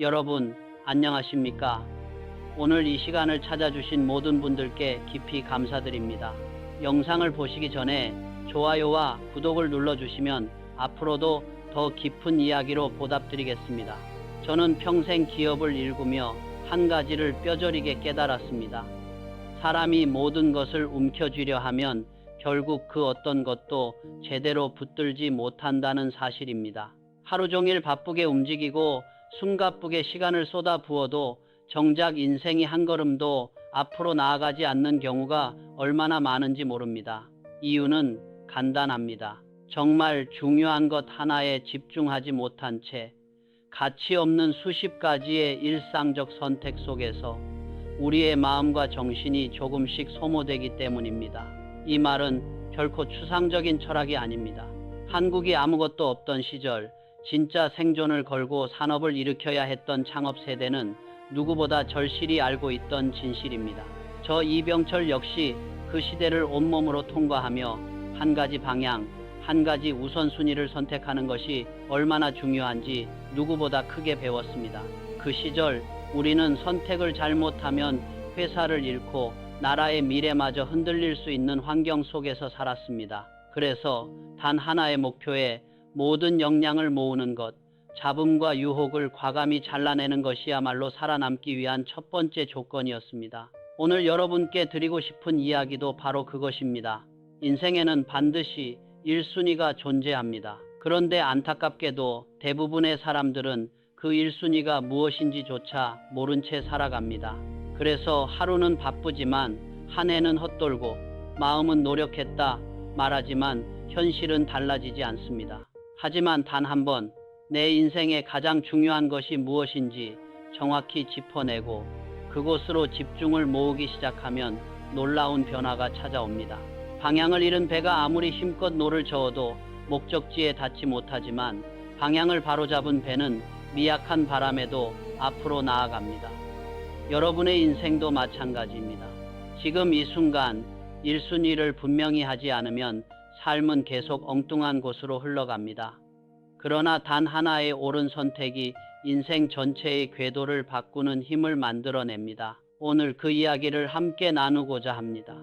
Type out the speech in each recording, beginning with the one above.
여러분, 안녕하십니까? 오늘 이 시간을 찾아주신 모든 분들께 깊이 감사드립니다. 영상을 보시기 전에 좋아요와 구독을 눌러주시면 앞으로도 더 깊은 이야기로 보답드리겠습니다. 저는 평생 기업을 일구며 한 가지를 뼈저리게 깨달았습니다. 사람이 모든 것을 움켜쥐려 하면 결국 그 어떤 것도 제대로 붙들지 못한다는 사실입니다. 하루 종일 바쁘게 움직이고 숨가쁘게 시간을 쏟아 부어도 정작 인생이 한 걸음도 앞으로 나아가지 않는 경우가 얼마나 많은지 모릅니다. 이유는 간단합니다. 정말 중요한 것 하나에 집중하지 못한 채 가치 없는 수십 가지의 일상적 선택 속에서 우리의 마음과 정신이 조금씩 소모되기 때문입니다. 이 말은 결코 추상적인 철학이 아닙니다. 한국이 아무것도 없던 시절 진짜 생존을 걸고 산업을 일으켜야 했던 창업 세대는 누구보다 절실히 알고 있던 진실입니다. 저 이병철 역시 그 시대를 온몸으로 통과하며 한 가지 방향, 한 가지 우선순위를 선택하는 것이 얼마나 중요한지 누구보다 크게 배웠습니다. 그 시절 우리는 선택을 잘못하면 회사를 잃고 나라의 미래마저 흔들릴 수 있는 환경 속에서 살았습니다. 그래서 단 하나의 목표에 모든 역량을 모으는 것, 잡음과 유혹을 과감히 잘라내는 것이야말로 살아남기 위한 첫 번째 조건이었습니다. 오늘 여러분께 드리고 싶은 이야기도 바로 그것입니다. 인생에는 반드시 1순위가 존재합니다. 그런데 안타깝게도 대부분의 사람들은 그 1순위가 무엇인지조차 모른 채 살아갑니다. 그래서 하루는 바쁘지만 한 해는 헛돌고 마음은 노력했다 말하지만 현실은 달라지지 않습니다. 하지만 단 한 번 내 인생의 가장 중요한 것이 무엇인지 정확히 짚어내고 그곳으로 집중을 모으기 시작하면 놀라운 변화가 찾아옵니다. 방향을 잃은 배가 아무리 힘껏 노를 저어도 목적지에 닿지 못하지만 방향을 바로잡은 배는 미약한 바람에도 앞으로 나아갑니다. 여러분의 인생도 마찬가지입니다. 지금 이 순간 1순위를 분명히 하지 않으면 삶은 계속 엉뚱한 곳으로 흘러갑니다. 그러나 단 하나의 옳은 선택이 인생 전체의 궤도를 바꾸는 힘을 만들어냅니다. 오늘 그 이야기를 함께 나누고자 합니다.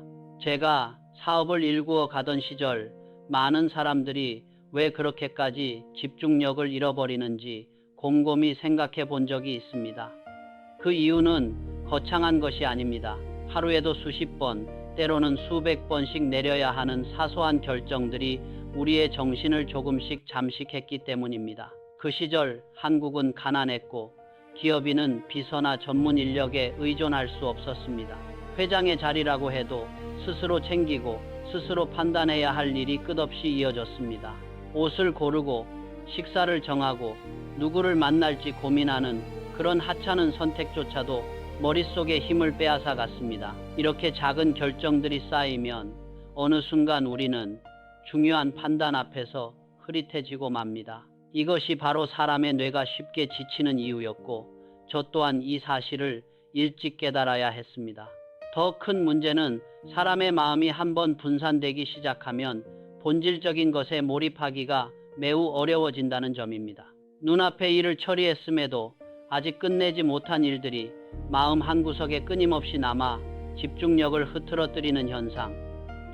제가 사업을 일구어 가던 시절 많은 사람들이 왜 그렇게까지 집중력을 잃어버리는지 곰곰이 생각해 본 적이 있습니다. 그 이유는 거창한 것이 아닙니다. 하루에도 수십 번, 때로는 수백 번씩 내려야 하는 사소한 결정들이 우리의 정신을 조금씩 잠식했기 때문입니다. 그 시절 한국은 가난했고 기업인은 비서나 전문 인력에 의존할 수 없었습니다. 회장의 자리라고 해도 스스로 챙기고 스스로 판단해야 할 일이 끝없이 이어졌습니다. 옷을 고르고 식사를 정하고 누구를 만날지 고민하는 그런 하찮은 선택조차도 머릿속에 힘을 빼앗아 갔습니다. 이렇게 작은 결정들이 쌓이면 어느 순간 우리는 중요한 판단 앞에서 흐릿해지고 맙니다. 이것이 바로 사람의 뇌가 쉽게 지치는 이유였고 저 또한 이 사실을 일찍 깨달아야 했습니다. 더 큰 문제는 사람의 마음이 한번 분산되기 시작하면 본질적인 것에 몰입하기가 매우 어려워진다는 점입니다. 눈앞의 일을 처리했음에도 아직 끝내지 못한 일들이 마음 한구석에 끊임없이 남아 집중력을 흐트러뜨리는 현상.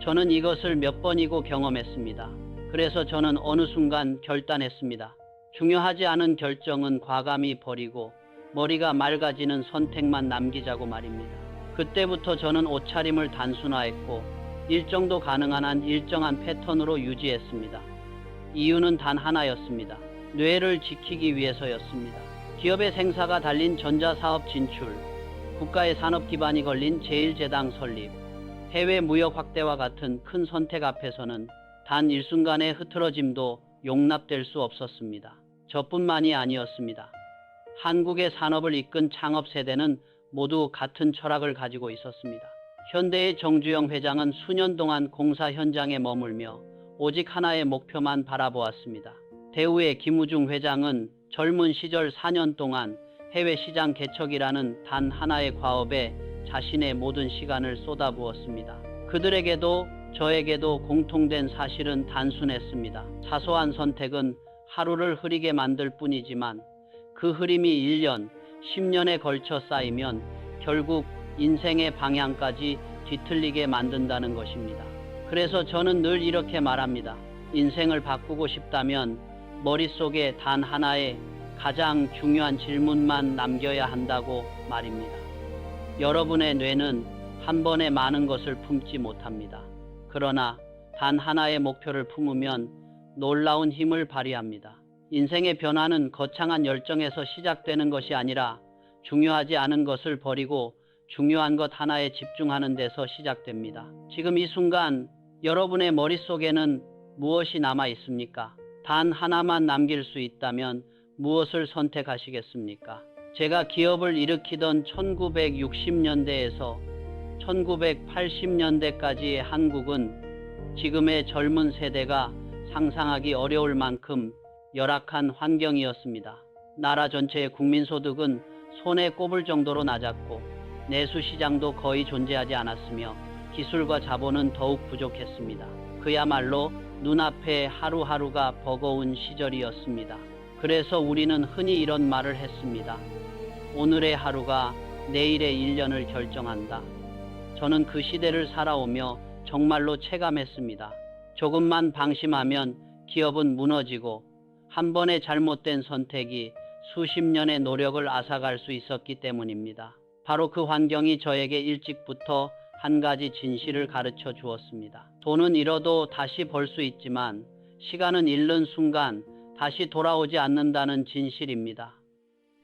저는 이것을 몇 번이고 경험했습니다. 그래서 저는 어느 순간 결단했습니다. 중요하지 않은 결정은 과감히 버리고 머리가 맑아지는 선택만 남기자고 말입니다. 그때부터 저는 옷차림을 단순화했고 일정도 가능한 한 일정한 패턴으로 유지했습니다. 이유는 단 하나였습니다. 뇌를 지키기 위해서였습니다. 기업의 생사가 달린 전자사업 진출, 국가의 산업 기반이 걸린 제1제당 설립, 해외 무역 확대와 같은 큰 선택 앞에서는 단 일순간의 흐트러짐도 용납될 수 없었습니다. 저뿐만이 아니었습니다. 한국의 산업을 이끈 창업 세대는 모두 같은 철학을 가지고 있었습니다. 현대의 정주영 회장은 수년 동안 공사 현장에 머물며 오직 하나의 목표만 바라보았습니다. 대우의 김우중 회장은 젊은 시절 4년 동안 해외 시장 개척이라는 단 하나의 과업에 자신의 모든 시간을 쏟아부었습니다. 그들에게도 저에게도 공통된 사실은 단순했습니다. 사소한 선택은 하루를 흐리게 만들 뿐이지만 그그 흐름이 1년, 10년에 걸쳐 쌓이면 결국 인생의 방향까지 뒤틀리게 만든다는 것입니다. 그래서 저는 늘 이렇게 말합니다. 인생을 바꾸고 싶다면 머릿속에 단 하나의 가장 중요한 질문만 남겨야 한다고 말입니다. 여러분의 뇌는 한 번에 많은 것을 품지 못합니다. 그러나 단 하나의 목표를 품으면 놀라운 힘을 발휘합니다. 인생의 변화는 거창한 열정에서 시작되는 것이 아니라 중요하지 않은 것을 버리고 중요한 것 하나에 집중하는 데서 시작됩니다. 지금 이 순간 여러분의 머릿속에는 무엇이 남아 있습니까? 단 하나만 남길 수 있다면 무엇을 선택하시겠습니까? 제가 기업을 일으키던 1960년대에서 1980년대까지의 한국은 지금의 젊은 세대가 상상하기 어려울 만큼 열악한 환경이었습니다. 나라 전체의 국민소득은 손에 꼽을 정도로 낮았고 내수 시장도 거의 존재하지 않았으며 기술과 자본은 더욱 부족했습니다. 그야말로 눈앞에 하루하루가 버거운 시절이었습니다. 그래서 우리는 흔히 이런 말을 했습니다. 오늘의 하루가 내일의 일년을 결정한다. 저는 그 시대를 살아오며 정말로 체감했습니다. 조금만 방심하면 기업은 무너지고 한 번의 잘못된 선택이 수십 년의 노력을 앗아갈 수 있었기 때문입니다. 바로 그 환경이 저에게 일찍부터 한 가지 진실을 가르쳐 주었습니다. 돈은 잃어도 다시 벌 수 있지만 시간은 잃는 순간 다시 돌아오지 않는다는 진실입니다.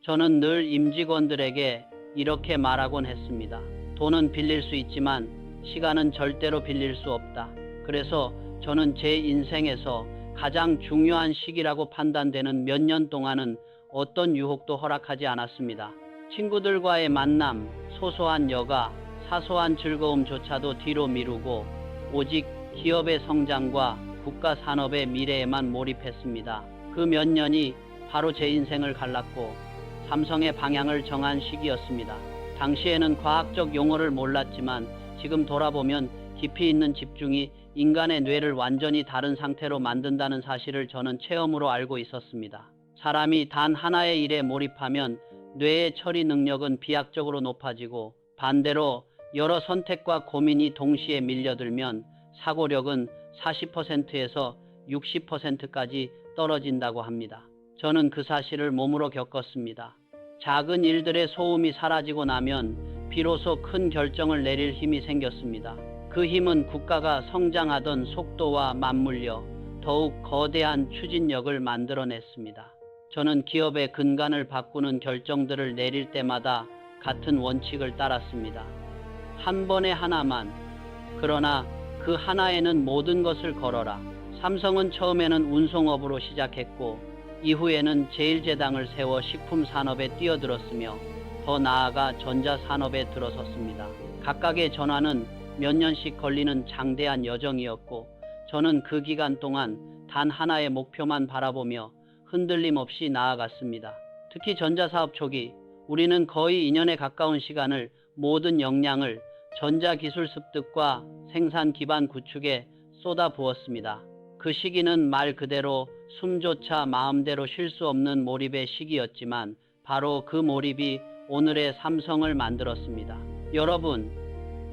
저는 늘 임직원들에게 이렇게 말하곤 했습니다. 돈은 빌릴 수 있지만 시간은 절대로 빌릴 수 없다. 그래서 저는 제 인생에서 가장 중요한 시기라고 판단되는 몇 년 동안은 어떤 유혹도 허락하지 않았습니다. 친구들과의 만남, 소소한 여가, 사소한 즐거움조차도 뒤로 미루고 오직 기업의 성장과 국가 산업의 미래에만 몰입했습니다. 그 몇 년이 바로 제 인생을 갈랐고 삼성의 방향을 정한 시기였습니다. 당시에는 과학적 용어를 몰랐지만 지금 돌아보면 깊이 있는 집중이 인간의 뇌를 완전히 다른 상태로 만든다는 사실을 저는 체험으로 알고 있었습니다. 사람이 단 하나의 일에 몰입하면 뇌의 처리 능력은 비약적으로 높아지고 반대로 여러 선택과 고민이 동시에 밀려들면 사고력은 40%에서 60%까지 떨어진다고 합니다. 저는 그 사실을 몸으로 겪었습니다. 작은 일들의 소음이 사라지고 나면 비로소 큰 결정을 내릴 힘이 생겼습니다. 그 힘은 국가가 성장하던 속도와 맞물려 더욱 거대한 추진력을 만들어냈습니다. 저는 기업의 근간을 바꾸는 결정들을 내릴 때마다 같은 원칙을 따랐습니다. 한 번에 하나만, 그러나 그 하나에는 모든 것을 걸어라. 삼성은 처음에는 운송업으로 시작했고, 이후에는 제1제당을 세워 식품 산업에 뛰어들었으며, 더 나아가 전자 산업에 들어섰습니다. 각각의 전환은 몇 년씩 걸리는 장대한 여정이었고, 저는 그 기간 동안 단 하나의 목표만 바라보며 흔들림 없이 나아갔습니다. 특히 전자사업 초기 우리는 거의 2년에 가까운 시간을 모든 역량을 전자기술 습득과 생산 기반 구축에 쏟아 부었습니다. 그 시기는 말 그대로 숨조차 마음대로 쉴 수 없는 몰입의 시기였지만 바로 그 몰입이 오늘의 삼성을 만들었습니다. 여러분,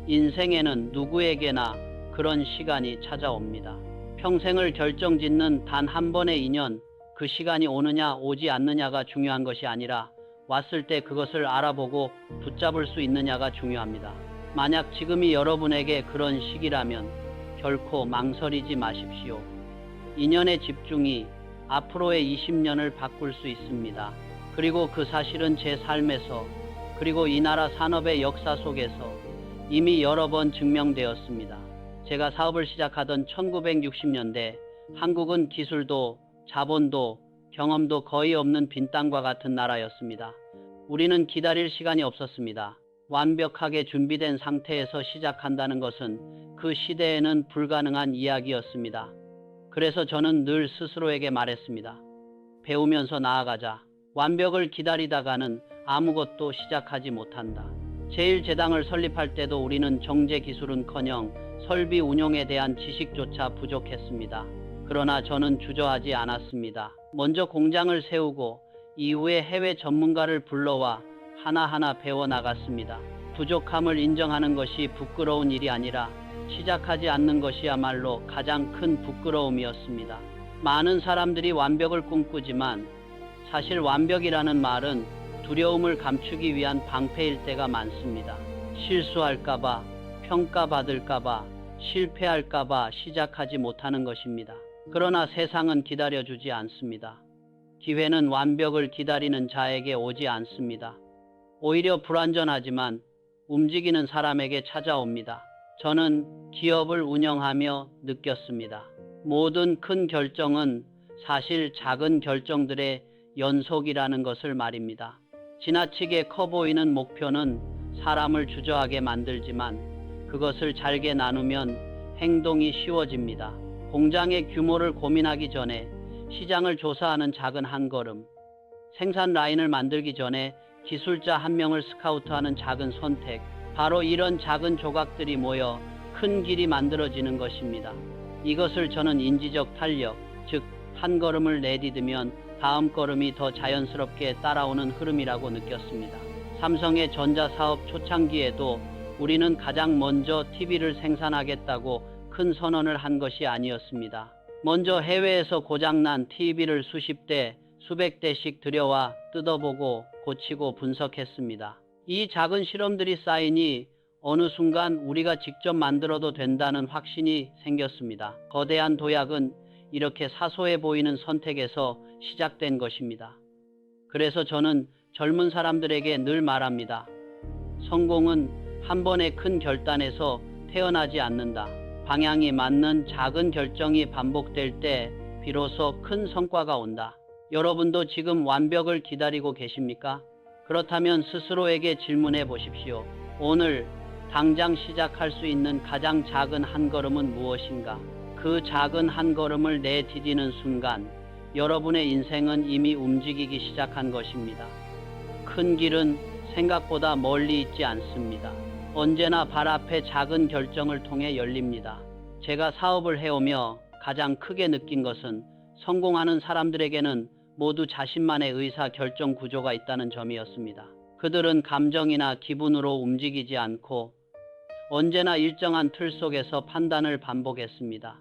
인생에는 누구에게나 그런 시간이 찾아옵니다. 평생을 결정 짓는 단 한 번의 인연, 그 시간이 오느냐 오지 않느냐가 중요한 것이 아니라 왔을 때 그것을 알아보고 붙잡을 수 있느냐가 중요합니다. 만약 지금이 여러분에게 그런 시기라면 결코 망설이지 마십시오. 인연의 집중이 앞으로의 20년을 바꿀 수 있습니다. 그리고 그 사실은 제 삶에서 그리고 이 나라 산업의 역사 속에서 이미 여러 번 증명되었습니다. 제가 사업을 시작하던 1960년대 한국은 기술도 자본도 경험도 거의 없는 빈 땅과 같은 나라였습니다. 우리는 기다릴 시간이 없었습니다. 완벽하게 준비된 상태에서 시작한다는 것은 그 시대에는 불가능한 이야기였습니다. 그래서 저는 늘 스스로에게 말했습니다. 배우면서 나아가자. 완벽을 기다리다가는 아무것도 시작하지 못한다. 제1제당을 설립할 때도 우리는 정제 기술은커녕 설비 운용에 대한 지식조차 부족했습니다. 그러나 저는 주저하지 않았습니다. 먼저 공장을 세우고 이후에 해외 전문가를 불러와 하나하나 배워 나갔습니다. 부족함을 인정하는 것이 부끄러운 일이 아니라 시작하지 않는 것이야말로 가장 큰 부끄러움이었습니다. 많은 사람들이 완벽을 꿈꾸지만 사실 완벽이라는 말은 두려움을 감추기 위한 방패일 때가 많습니다. 실수할까봐, 평가받을까봐, 실패할까봐 시작하지 못하는 것입니다. 그러나 세상은 기다려주지 않습니다. 기회는 완벽을 기다리는 자에게 오지 않습니다. 오히려 불완전하지만 움직이는 사람에게 찾아옵니다. 저는 기업을 운영하며 느꼈습니다. 모든 큰 결정은 사실 작은 결정들의 연속이라는 것을 말입니다. 지나치게 커 보이는 목표는 사람을 주저하게 만들지만 그것을 잘게 나누면 행동이 쉬워집니다. 공장의 규모를 고민하기 전에 시장을 조사하는 작은 한 걸음, 생산 라인을 만들기 전에 기술자 한 명을 스카우트하는 작은 선택, 바로 이런 작은 조각들이 모여 큰 길이 만들어지는 것입니다. 이것을 저는 인지적 탄력, 즉, 한 걸음을 내디디면 다음 걸음이 더 자연스럽게 따라오는 흐름이라고 느꼈습니다. 삼성의 전자사업 초창기에도 우리는 가장 먼저 TV를 생산하겠다고 큰 선언을 한 것이 아니었습니다. 먼저 해외에서 고장난 TV를 수십 대, 수백 대씩 들여와 뜯어보고 고치고 분석했습니다. 이 작은 실험들이 쌓이니 어느 순간 우리가 직접 만들어도 된다는 확신이 생겼습니다. 거대한 도약은 이렇게 사소해 보이는 선택에서 시작된 것입니다. 그래서 저는 젊은 사람들에게 늘 말합니다. 성공은 한 번의 큰 결단에서 태어나지 않는다. 방향이 맞는 작은 결정이 반복될 때 비로소 큰 성과가 온다. 여러분도 지금 완벽을 기다리고 계십니까? 그렇다면 스스로에게 질문해 보십시오. 오늘 당장 시작할 수 있는 가장 작은 한 걸음은 무엇인가? 그 작은 한 걸음을 내디디는 순간 여러분의 인생은 이미 움직이기 시작한 것입니다. 큰 길은 생각보다 멀리 있지 않습니다. 언제나 발 앞에 작은 결정을 통해 열립니다. 제가 사업을 해오며 가장 크게 느낀 것은 성공하는 사람들에게는 모두 자신만의 의사 결정 구조가 있다는 점이었습니다. 그들은 감정이나 기분으로 움직이지 않고 언제나 일정한 틀 속에서 판단을 반복했습니다.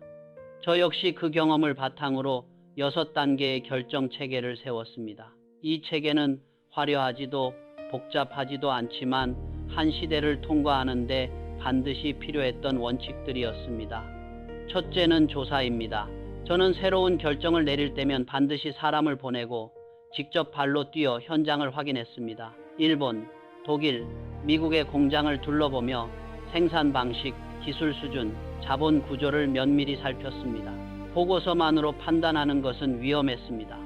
저 역시 그 경험을 바탕으로 여섯 단계의 결정 체계를 세웠습니다. 이 체계는 화려하지도 복잡하지도 않지만 한 시대를 통과하는데 반드시 필요했던 원칙들이었습니다. 첫째는 조사입니다. 저는 새로운 결정을 내릴 때면 반드시 사람을 보내고 직접 발로 뛰어 현장을 확인했습니다. 일본, 독일, 미국의 공장을 둘러보며 생산 방식, 기술 수준, 자본 구조를 면밀히 살폈습니다. 보고서만으로 판단하는 것은 위험했습니다.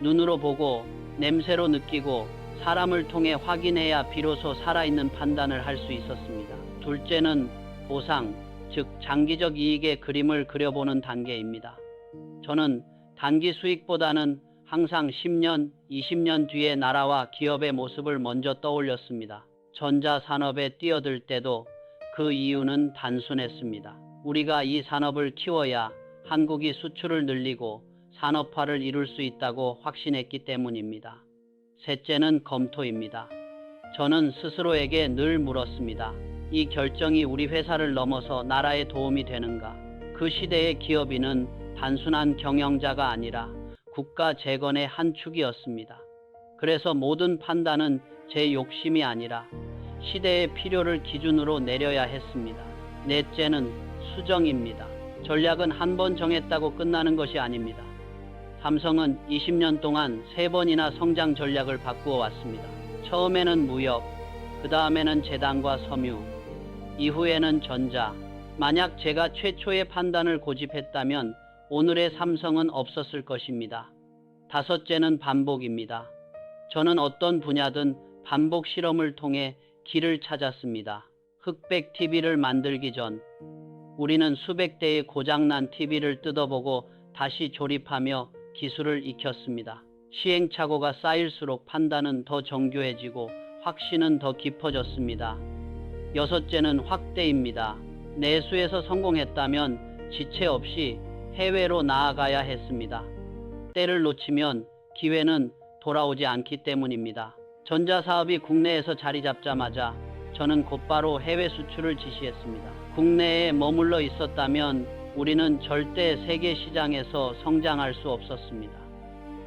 눈으로 보고 냄새로 느끼고 사람을 통해 확인해야 비로소 살아있는 판단을 할 수 있었습니다. 둘째는 보상, 즉 장기적 이익의 그림을 그려보는 단계입니다. 저는 단기 수익보다는 항상 10년, 20년 뒤의 나라와 기업의 모습을 먼저 떠올렸습니다. 전자산업에 뛰어들 때도 그 이유는 단순했습니다. 우리가 이 산업을 키워야 한국이 수출을 늘리고 산업화를 이룰 수 있다고 확신했기 때문입니다. 셋째는 검토입니다. 저는 스스로에게 늘 물었습니다. 이 결정이 우리 회사를 넘어서 나라에 도움이 되는가? 그 시대의 기업인은 단순한 경영자가 아니라 국가 재건의 한 축이었습니다. 그래서 모든 판단은 제 욕심이 아니라 시대의 필요를 기준으로 내려야 했습니다. 넷째는 수정입니다. 전략은 한 번 정했다고 끝나는 것이 아닙니다. 삼성은 20년 동안 세 번이나 성장 전략을 바꾸어 왔습니다. 처음에는 무역, 그 다음에는 재단과 섬유, 이후에는 전자. 만약 제가 최초의 판단을 고집했다면 오늘의 삼성은 없었을 것입니다. 다섯째는 반복입니다. 저는 어떤 분야든 반복 실험을 통해 길을 찾았습니다. 흑백 TV를 만들기 전 우리는 수백 대의 고장난 TV를 뜯어보고 다시 조립하며 기술을 익혔습니다. 시행착오가 쌓일수록 판단은 더 정교해지고 확신은 더 깊어졌습니다. 여섯째는 확대입니다. 내수에서 성공했다면 지체 없이 해외로 나아가야 했습니다. 때를 놓치면 기회는 돌아오지 않기 때문입니다. 전자사업이 국내에서 자리 잡자마자 저는 곧바로 해외 수출을 지시했습니다. 국내에 머물러 있었다면 우리는 절대 세계 시장에서 성장할 수 없었습니다.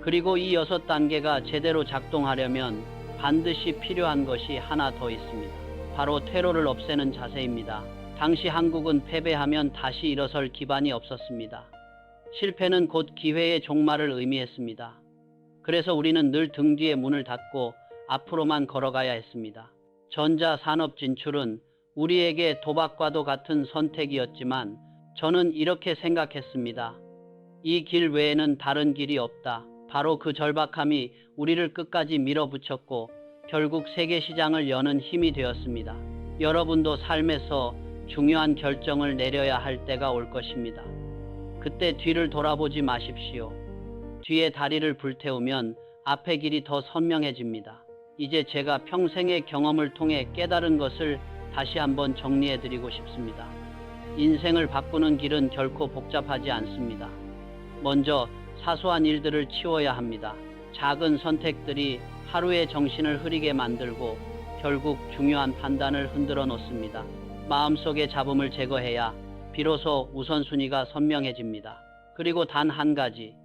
그리고 이 여섯 단계가 제대로 작동하려면 반드시 필요한 것이 하나 더 있습니다. 바로 테러를 없애는 자세입니다. 당시 한국은 패배하면 다시 일어설 기반이 없었습니다. 실패는 곧 기회의 종말을 의미했습니다. 그래서 우리는 늘 등 뒤에 문을 닫고 앞으로만 걸어가야 했습니다. 전자 산업 진출은 우리에게 도박과도 같은 선택이었지만 저는 이렇게 생각했습니다. 이 길 외에는 다른 길이 없다. 바로 그 절박함이 우리를 끝까지 밀어붙였고 결국 세계 시장을 여는 힘이 되었습니다. 여러분도 삶에서 중요한 결정을 내려야 할 때가 올 것입니다. 그때 뒤를 돌아보지 마십시오. 뒤에 다리를 불태우면 앞의 길이 더 선명해집니다. 이제 제가 평생의 경험을 통해 깨달은 것을 다시 한번 정리해 드리고 싶습니다. 인생을 바꾸는 길은 결코 복잡하지 않습니다. 먼저 사소한 일들을 치워야 합니다. 작은 선택들이 하루의 정신을 흐리게 만들고 결국 중요한 판단을 흔들어 놓습니다. 마음속의 잡음을 제거해야 비로소 우선순위가 선명해집니다. 그리고 단 한 가지,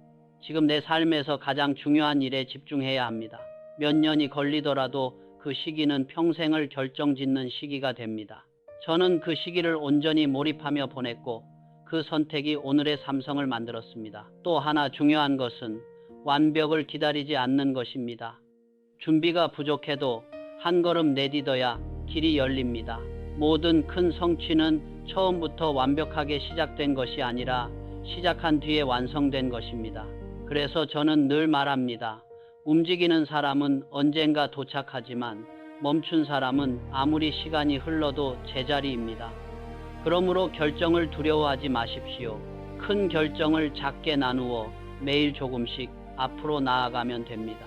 지금 내 삶에서 가장 중요한 일에 집중해야 합니다. 몇 년이 걸리더라도 그 시기는 평생을 결정짓는 시기가 됩니다. 저는 그 시기를 온전히 몰입하며 보냈고 그 선택이 오늘의 삼성을 만들었습니다. 또 하나 중요한 것은 완벽을 기다리지 않는 것입니다. 준비가 부족해도 한 걸음 내딛어야 길이 열립니다. 모든 큰 성취는 처음부터 완벽하게 시작된 것이 아니라 시작한 뒤에 완성된 것입니다. 그래서 저는 늘 말합니다. 움직이는 사람은 언젠가 도착하지만 멈춘 사람은 아무리 시간이 흘러도 제자리입니다. 그러므로 결정을 두려워하지 마십시오. 큰 결정을 작게 나누어 매일 조금씩 앞으로 나아가면 됩니다.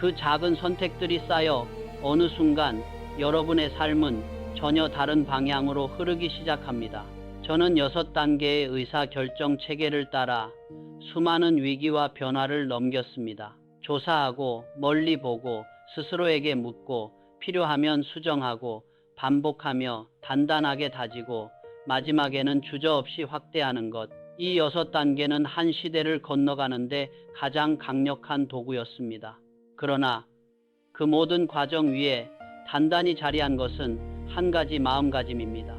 그 작은 선택들이 쌓여 어느 순간 여러분의 삶은 전혀 다른 방향으로 흐르기 시작합니다. 저는 여섯 단계의 의사 결정 체계를 따라 수많은 위기와 변화를 넘겼습니다. 조사하고 멀리 보고 스스로에게 묻고 필요하면 수정하고 반복하며 단단하게 다지고 마지막에는 주저없이 확대하는 것. 이 여섯 단계는 한 시대를 건너가는데 가장 강력한 도구였습니다. 그러나 그 모든 과정 위에 단단히 자리한 것은 한 가지 마음가짐입니다.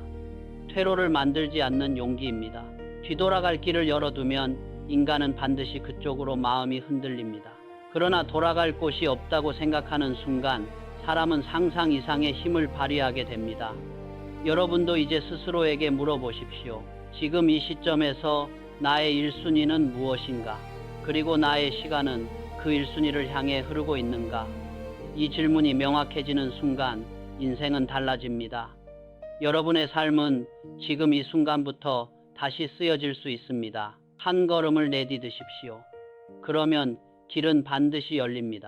퇴로를 만들지 않는 용기입니다. 뒤돌아갈 길을 열어두면 인간은 반드시 그쪽으로 마음이 흔들립니다. 그러나 돌아갈 곳이 없다고 생각하는 순간 사람은 상상 이상의 힘을 발휘하게 됩니다. 여러분도 이제 스스로에게 물어보십시오. 지금 이 시점에서 나의 1순위는 무엇인가? 그리고 나의 시간은 그 1순위를 향해 흐르고 있는가? 이 질문이 명확해지는 순간 인생은 달라집니다. 여러분의 삶은 지금 이 순간부터 다시 쓰여질 수 있습니다. 한 걸음을 내디드십시오. 그러면 길은 반드시 열립니다.